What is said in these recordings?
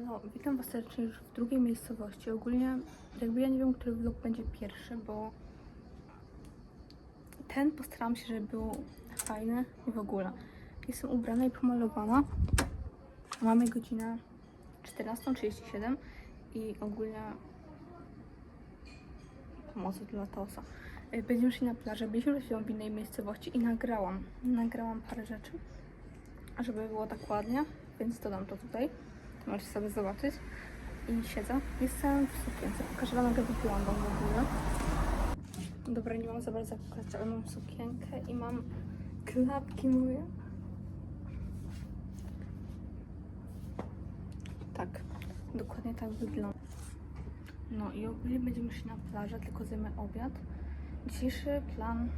No, witam Was serdecznie już w drugiej miejscowości. Ogólnie, jakby ja nie wiem, który vlog będzie pierwszy, bo ten postaram się, żeby był fajny i w ogóle. Jestem ubrana i pomalowana. Mamy godzinę 14.37 i ogólnie pomocy dla Tosa. Y, Będziemy szli na plażę. Byliśmy chwilą w innej miejscowości i nagrałam. Nagrałam parę rzeczy, żeby było tak ładnie, więc dodam to tutaj. Możecie sobie zobaczyć. I siedzę. Jestem w sukience. Pokażę Wam, jak wyglądam w ogóle. Dobra, nie mam za bardzo pokazać, ale mam sukienkę i mam klapki moje. Tak, dokładnie tak wygląda. No i ogólnie będziemy szli na plażę, tylko zjemy obiad. Dzisiejszy plan,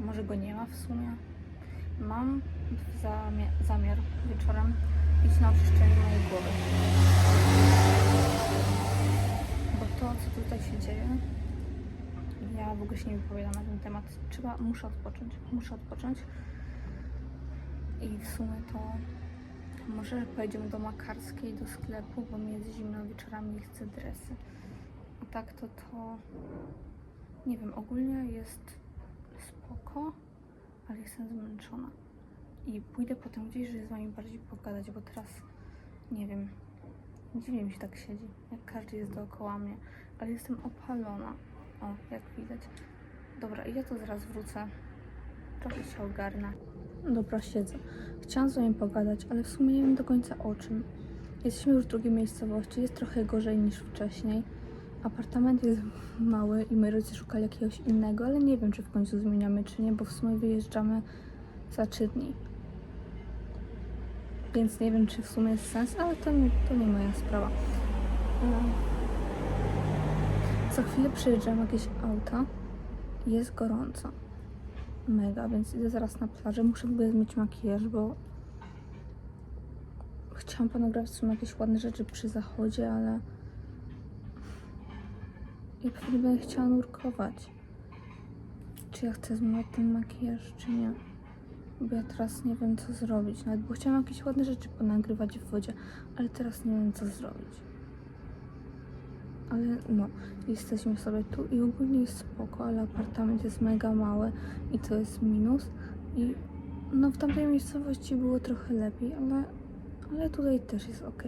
może go nie ma w sumie. Mam zamia- zamiar wieczorem iść na oczyszczenie mojej głowy. Bo to, co tutaj się dzieje, ja w ogóle się nie wypowiadam na ten temat. Trzeba, muszę odpocząć, muszę odpocząć. I w sumie to może pojedziemy do Makarskiej, do sklepu, bo mi jest zimno wieczorami i chcę dresy. A tak to to... Nie wiem, ogólnie jest spoko, ale jestem zmęczona. I pójdę potem gdzieś, żeby z wami bardziej pogadać, bo teraz nie wiem. Dziwnie mi się tak siedzi, jak każdy jest dookoła mnie, ale jestem opalona. O, jak widać. Dobra, ja to zaraz wrócę. Trochę się ogarnę. Dobra, siedzę. Chciałam z wami pogadać, ale w sumie nie wiem do końca o czym. Jesteśmy już w drugiej miejscowości, jest trochę gorzej niż wcześniej. Apartament jest mały i moi rodzice szukali jakiegoś innego, ale nie wiem, czy w końcu zmieniamy, czy nie, bo w sumie wyjeżdżamy za trzy dni. Więc nie wiem, czy w sumie jest sens, ale to, nie- to nie moja sprawa. Um, Co chwilę przyjeżdżają jakieś auta i jest gorąco. Mega, więc idę zaraz na plażę. Muszę w ogóle zmyć makijaż, bo chciałam ponagrać w sumie jakieś ładne rzeczy przy zachodzie, ale ja pewnie będę chciała nurkować. Czy ja chcę zmywać ten makijaż, czy nie? Bo ja teraz nie wiem, co zrobić. Nawet bo chciałam jakieś ładne rzeczy ponagrywać w wodzie, ale teraz nie wiem, co zrobić. Ale no, jesteśmy sobie tu i ogólnie jest spoko, ale apartament jest mega mały i to jest minus. I no w tamtej miejscowości było trochę lepiej, ale, ale tutaj też jest ok.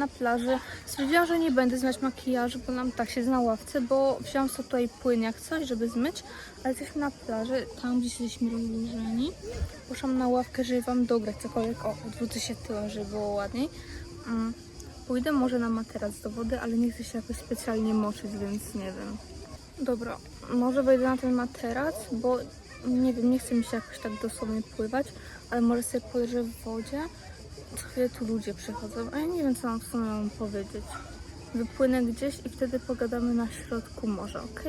Na plaży. Stwierdziłam, że nie będę zmywać makijażu, bo nam tak siedzę na ławce, bo wziąłam sobie tutaj płyn jak coś, żeby zmyć, ale jesteśmy na plaży, tam gdzieś jesteśmy rozłożeni. Poszłam na ławkę, żeby wam dograć cokolwiek. O, odwrócę się tyłem, żeby było ładniej. Mm. Pójdę może na materac do wody, ale nie chcę się jakoś specjalnie moczyć, więc nie wiem. Dobra, może wejdę na ten materac, bo nie wiem, nie chce mi się jakoś tak dosłownie pływać, ale może sobie poleżę w wodzie. Co tu ludzie przychodzą, a ja nie wiem, co mam w sumie mam powiedzieć. Wypłynę gdzieś i wtedy pogadamy na środku morza, ok?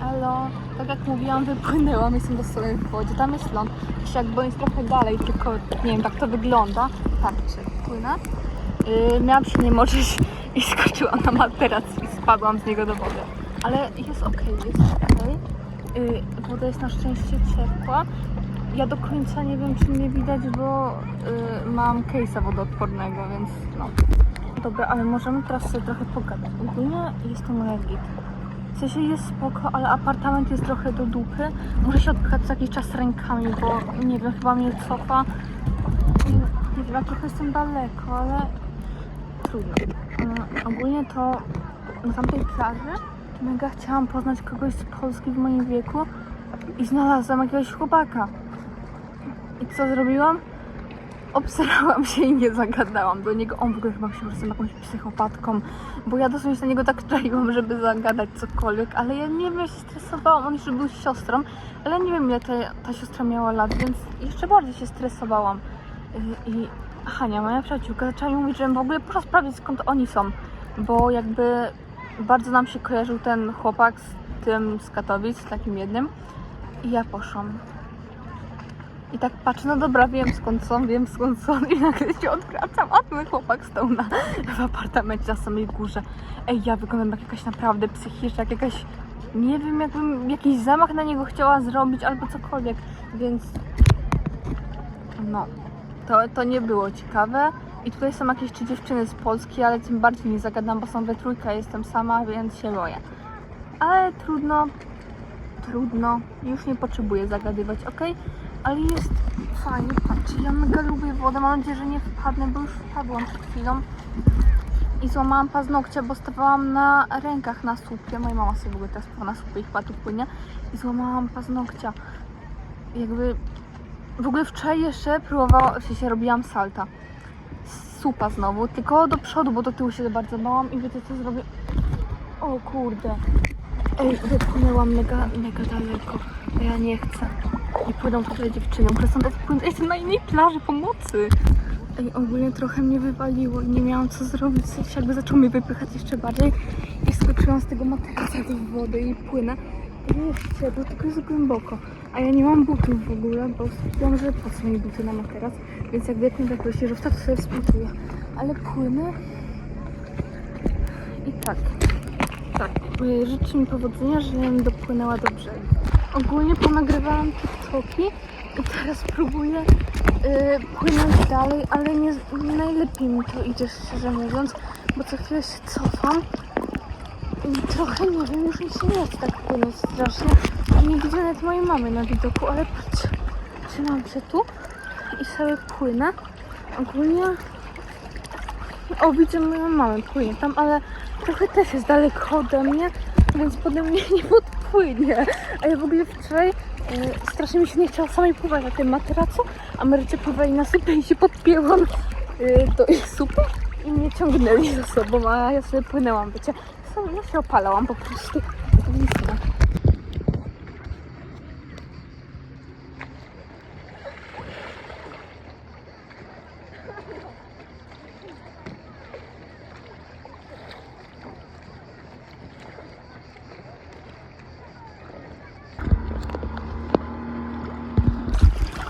Halo, tak jak mówiłam, wypłynęłam, jestem dosłownie w wodzie. Tam jest ląd, jeszcze jakby jest trochę dalej, tylko nie wiem, tak to wygląda. Patrzcie, płynę. Yy, miałam się nie moczyć i skoczyłam na materac i spadłam z niego do wody. Ale jest ok, jest ok. Yy, woda jest na szczęście ciepła. Ja do końca nie wiem, czy mnie widać, bo yy, mam case'a wodoodpornego, więc no. Dobra, ale możemy teraz sobie trochę pogadać. Ogólnie jest to moja git. W sensie jest spoko, ale apartament jest trochę do dupy. Muszę się odpychać co jakiś czas rękami, bo nie wiem, chyba mnie cofa. Nie, nie wiem, ja trochę jestem daleko, ale trudno. Mm, ogólnie to na tamtej plaży mega chciałam poznać kogoś z Polski w moim wieku i znalazłam jakiegoś chłopaka. I co zrobiłam? Obsrałam się i nie zagadałam do niego. On w ogóle chyba że jestem jakąś psychopatką, bo ja dosłownie się na niego tak czaiłam, żeby zagadać cokolwiek, ale ja nie wiem, się stresowałam. On jeszcze był z siostrą, ale nie wiem ile ta, ta siostra miała lat, więc jeszcze bardziej się stresowałam. Yy, I Hania, moja przyjaciółka, zaczęła mi mówić, żebym w ogóle poszła sprawdzić skąd oni są, bo jakby bardzo nam się kojarzył ten chłopak z tym z Katowic, takim jednym. I ja poszłam. I tak patrzę, no dobra, wiem skąd są, wiem skąd są i nagle się odwracam, a ten chłopak stał na, w apartamencie na samej górze. Ej, ja wyglądam jak jakaś naprawdę psychiczna, jak jakaś, nie wiem, jakbym jakiś zamach na niego chciała zrobić albo cokolwiek, więc no, to, to nie było ciekawe. I tutaj są jakieś trzy dziewczyny z Polski, ale tym bardziej nie zagadam, bo są we trójkę, jestem sama, więc się boję. Ale trudno, trudno, już nie potrzebuję zagadywać, ok? Ale jest fajnie, patrzcie, ja mega lubię wodę, mam nadzieję, że nie wpadnę, bo już wpadłam przed chwilą. I złamałam paznokcia, bo stawałam na rękach na słupie, moja mama sobie w ogóle teraz na słupie i chyba tu płynie. I złamałam paznokcia. Jakby, w ogóle wczoraj jeszcze próbowałam, w sensie robiłam salta. Supa znowu, tylko do przodu, bo do tyłu się bardzo bałam i wiecie co zrobię? O kurde. Ej, wypłynęłam mega, mega daleko. Ja nie chcę. I płyną tutaj dziewczyny, które są odpłynąć. Jestem na innej plaży pomocy. Ej, ogólnie trochę mnie wywaliło i nie miałam co zrobić. W jakby zaczął mnie wypychać jeszcze bardziej. I skoczyłam z tego materaca do wody i płynę. Jeszcze, bo tylko jest głęboko. A ja nie mam butów w ogóle, bo stwierdziłam, że po co mi buty na materac. Więc jak mi tak się że to sobie współczuję. Ale płynę. I tak. Życzę mi powodzenia, żebym dopłynęła do brzegu. Ogólnie ponagrywałam TikToki i teraz próbuję y, płynąć dalej, ale nie, najlepiej mi to idzie, szczerze mówiąc, bo co chwilę się cofam i trochę nie wiem, już mi się nie chce tak płynąć strasznie. Nie widzę nawet mojej mamy na widoku, ale patrzcie, trzymam się tu i sobie płynę. Ogólnie o, widzę moją mamę, płynie tam, ale trochę też jest daleko ode mnie, więc pode mnie nie podpłynie. A ja w ogóle wczoraj e, strasznie mi się nie chciało samej pływać na tym materacu, a Marycie pływali na supę i się podpięłam e, do ich supy i mnie ciągnęli za sobą, a ja sobie płynęłam, wiecie. Ja się opalałam po prostu. To nic nie.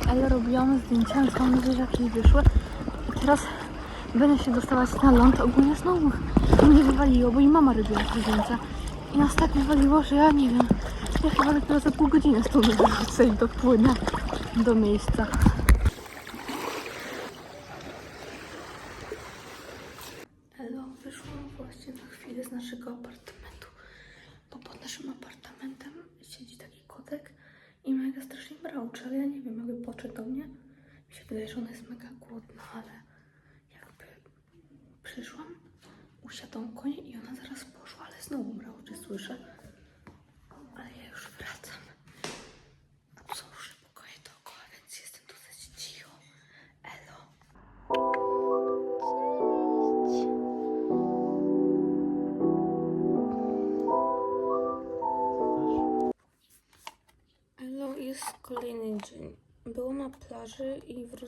Ale robiłam zdjęcia, więc mam nadzieję, że jakieś wyszły. I teraz będę się dostawać na ląd. Ogólnie znowu mnie wywaliło, bo i mama robiła te zdjęcia. I nas tak wywaliło, że ja nie wiem. Ja chyba dopiero za pół godziny stąd wrócę i dopłynę do miejsca.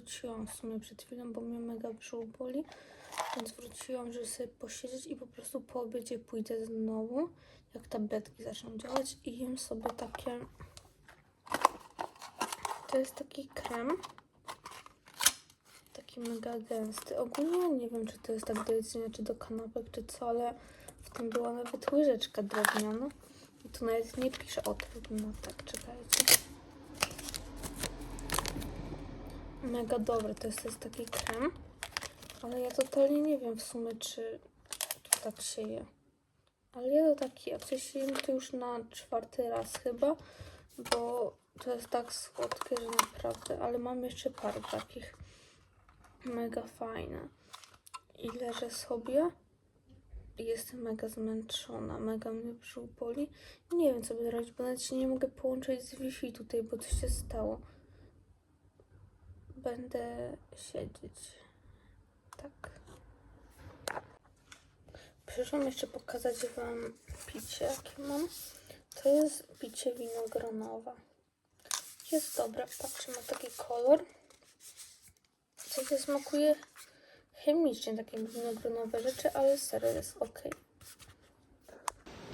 Wróciłam w sumie przed chwilą, bo mnie mega brzuch boli. Więc wróciłam, żeby sobie posiedzieć i po prostu po obiedzie pójdę znowu, jak tabletki zaczną działać i jem sobie takie... To jest taki krem. Taki mega gęsty. Ogólnie nie wiem, czy to jest tak do jedzenia, czy do kanapek, czy co, ale w tym była nawet łyżeczka drewniana. I tu nawet nie pisze o trudno. Tak, czekajcie. Mega dobry, to jest, to jest taki krem. Ale ja totalnie nie wiem w sumie, czy to tak się je. Ale ja to tak jem. W sensie jem to już na czwarty raz chyba, bo to jest tak słodkie, że naprawdę. Ale mam jeszcze parę takich. Mega fajne. I leżę sobie jestem mega zmęczona, mega mnie brzuch boli. Nie wiem, co by zrobić, bo nawet się nie mogę połączyć z Wi-Fi tutaj, bo coś się stało. Będę siedzieć. Tak. Przyszłam jeszcze pokazać Wam picie, jakie mam. To jest picie winogronowe. Jest dobre, patrzcie, ma taki kolor. Coś smakuje chemicznie, takie winogronowe rzeczy, ale serio jest ok.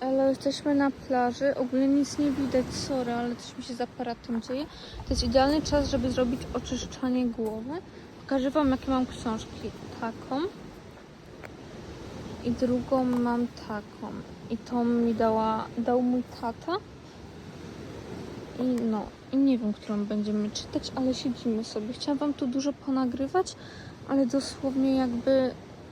Ale jesteśmy na plaży. Ogólnie nic nie widać, sorry, ale coś mi się z aparatem dzieje. To jest idealny czas, żeby zrobić oczyszczanie głowy. Pokażę Wam, jakie mam książki. Taką. I drugą mam taką. I tą mi dała, dał mój tata. I no, i nie wiem, którą będziemy czytać, ale siedzimy sobie. Chciałam Wam tu dużo ponagrywać, ale dosłownie jakby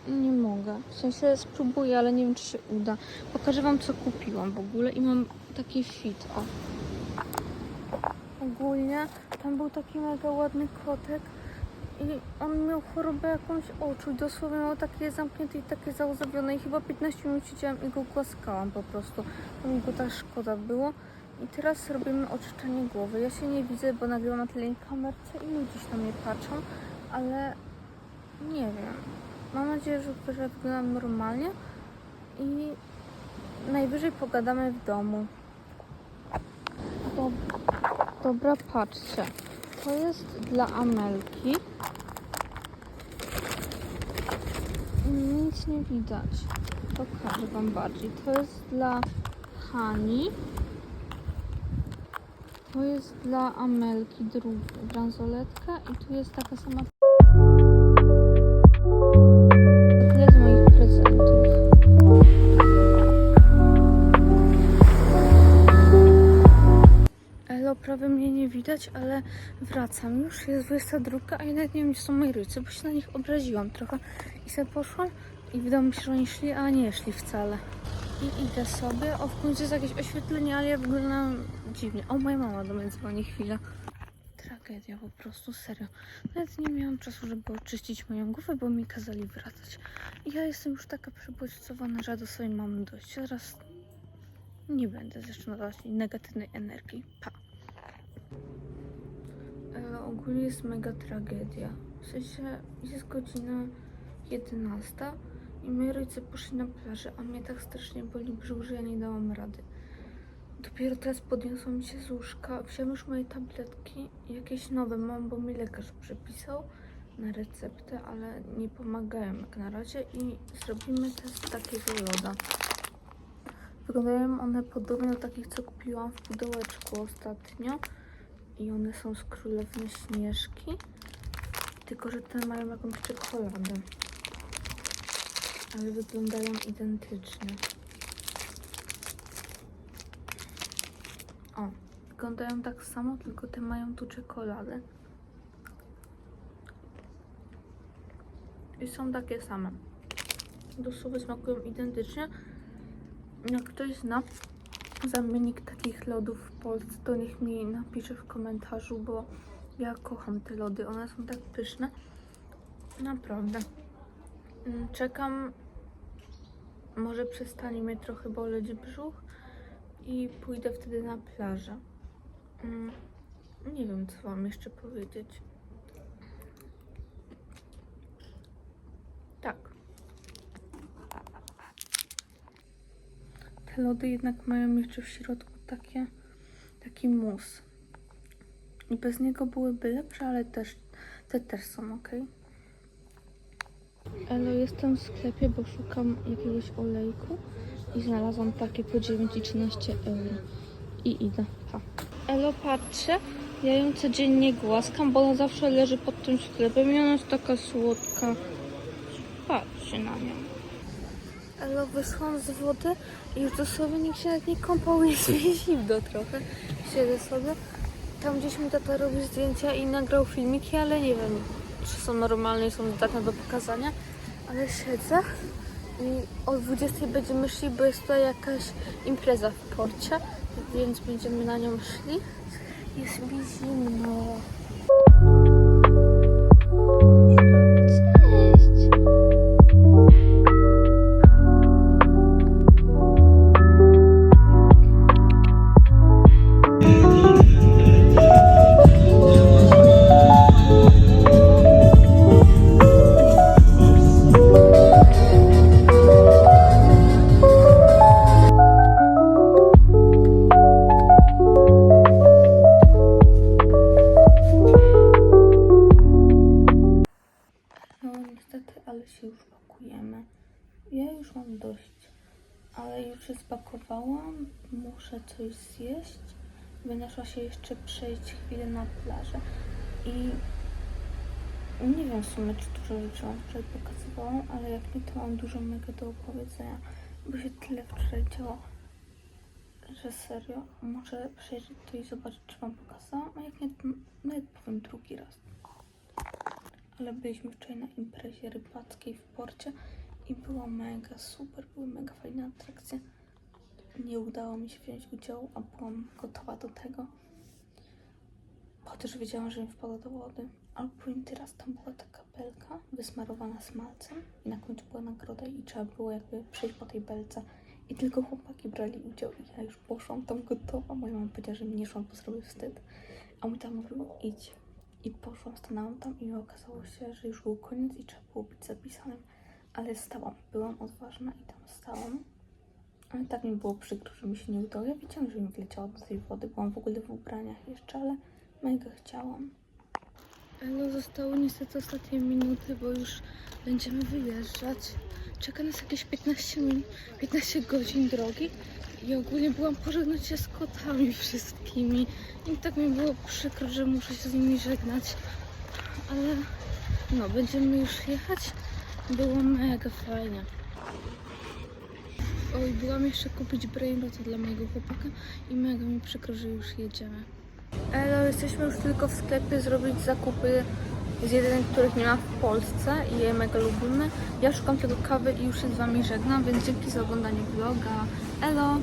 nie mogę. W sensie spróbuję, ale nie wiem, czy się uda. Pokażę Wam, co kupiłam w ogóle i mam taki fit, o. Ogólnie tam był taki mega ładny kotek i on miał chorobę jakąś oczu dosłownie miał takie zamknięte i takie załzawione i chyba 15 minut siedziałam i go głaskałam po prostu. To mi go tak szkoda było. I teraz robimy oczyszczanie głowy. Ja się nie widzę, bo nagrywam na tylnej kamerce i ludzie się na mnie patrzą, ale nie wiem. Mam nadzieję, że, wyglądam normalnie i najwyżej pogadamy w domu. Dob Dobra, patrzcie. To jest dla Amelki. Nic nie widać. Pokażę Wam bardziej. To jest dla Hani. To jest dla Amelki druga bransoletka i tu jest taka sama. Prawie mnie nie widać, ale wracam. Już jest 22, a nawet nie wiem, gdzie są moi rodzice, bo się na nich obraziłam trochę. I sobie poszłam i wydało mi się, że oni szli, a nie szli wcale. I idę sobie. O, w końcu jest jakieś oświetlenie, ale ja wyglądam dziwnie. O, moja mama do mnie dzwoni chwilę. Tragedia po prostu, serio. Nawet nie miałam czasu, żeby oczyścić moją głowę, bo mi kazali wracać. I ja jestem już taka przebodźcowana, że do swojej mamy dojść. Zaraz nie będę zresztą dawać negatywnej energii. Pa. Ogólnie jest mega tragedia. W sensie jest godzina 11 i moi rodzice poszli na plażę, a mnie tak strasznie boli brzuch, że ja nie dałam rady. Dopiero teraz podniosłam się z łóżka, wziąłem już moje tabletki, jakieś nowe mam, bo mi lekarz przepisał na receptę, ale nie pomagają jak na razie i zrobimy test takiego loda. Wyglądają one podobnie do takich, co kupiłam w pudełeczku ostatnio i one są z Królewny Śnieżki, tylko że te mają jakąś czekoladę ale wyglądają identycznie. O, wyglądają tak samo, tylko te mają tu czekoladę. I są takie same. Dosłownie smakują identycznie. Jak ktoś zna zamiennik takich lodów w Polsce, to niech mi napisze w komentarzu, bo ja kocham te lody. One są tak pyszne. Naprawdę. Mm, Czekam, może przestanie mnie trochę boleć brzuch i pójdę wtedy na plażę. Mm, Nie wiem, co Wam jeszcze powiedzieć. Tak. Te lody jednak mają jeszcze w środku takie, taki mus. I bez niego byłyby lepsze, ale też te też są ok. Elo, jestem w sklepie, bo szukam jakiegoś olejku i znalazłam takie po 9,13 euro. I idę. Pa. Elo, patrzcie, ja ją codziennie głaskam, bo ona zawsze leży pod tym sklepem i ona jest taka słodka. Patrzcie na nią. Elo, wyszłam z wody i już dosłownie nikt się nawet nie kąpał, jest zimno trochę. Siedzę sobie. Tam gdzieś mi tata robi zdjęcia i nagrał filmiki, ale nie wiem, czy są normalne i są dodatne do pokazania. Ale siedzę i o 20 będziemy szli, bo jest tutaj jakaś impreza w porcie, więc będziemy na nią szli. Jest mi zimno. Się jeszcze przejść chwilę na plażę. I nie wiem w sumie, czy dużo rzeczy Wam wczoraj pokazywałam, ale jak nie, to mam dużo mega do opowiedzenia, bo się tyle wczoraj działo, że serio, może przejrzeć to i zobaczyć, czy Wam pokazałam, a jak nie, to nawet powiem drugi raz. Ale byliśmy wczoraj na imprezie rybackiej w porcie i było mega super, były mega fajne atrakcje. Nie udało mi się wziąć udziału, a byłam gotowa do tego. Chociaż wiedziałam, że mi wpada do wody. Ale powiem teraz, tam była taka belka wysmarowana smalcem i na końcu była nagroda i trzeba było jakby przejść po tej belce. I tylko chłopaki brali udział i ja już poszłam tam gotowa. Moja mama powiedziała, że mi nie szłam, bo zrobię wstyd. A mój tam mówił, idź. I poszłam, stanęłam tam i okazało się, że już był koniec i trzeba było być zapisanym. Ale stałam, byłam odważna i tam stałam. Ale tak mi było przykro, że mi się nie udało. Ja wiedziałam, że mi wleciało do tej wody. Byłam w ogóle w ubraniach jeszcze, ale mega chciałam. No zostało niestety ostatnie minuty, bo już będziemy wyjeżdżać. Czeka nas jakieś 15 minut, 15 godzin drogi. I ogólnie byłam pożegnać się z kotami wszystkimi. I tak mi było przykro, że muszę się z nimi żegnać. Ale no, będziemy już jechać. Było mega fajnie. Oj, byłam jeszcze kupić brainrota dla mojego chłopaka i mega mi przykro, że już jedziemy. Elo, jesteśmy już tylko w sklepie zrobić zakupy z jedzenia, których nie ma w Polsce i je mega lubimy. Ja szukam tego kawy i już się z Wami żegnam, więc dzięki za oglądanie vloga. Elo!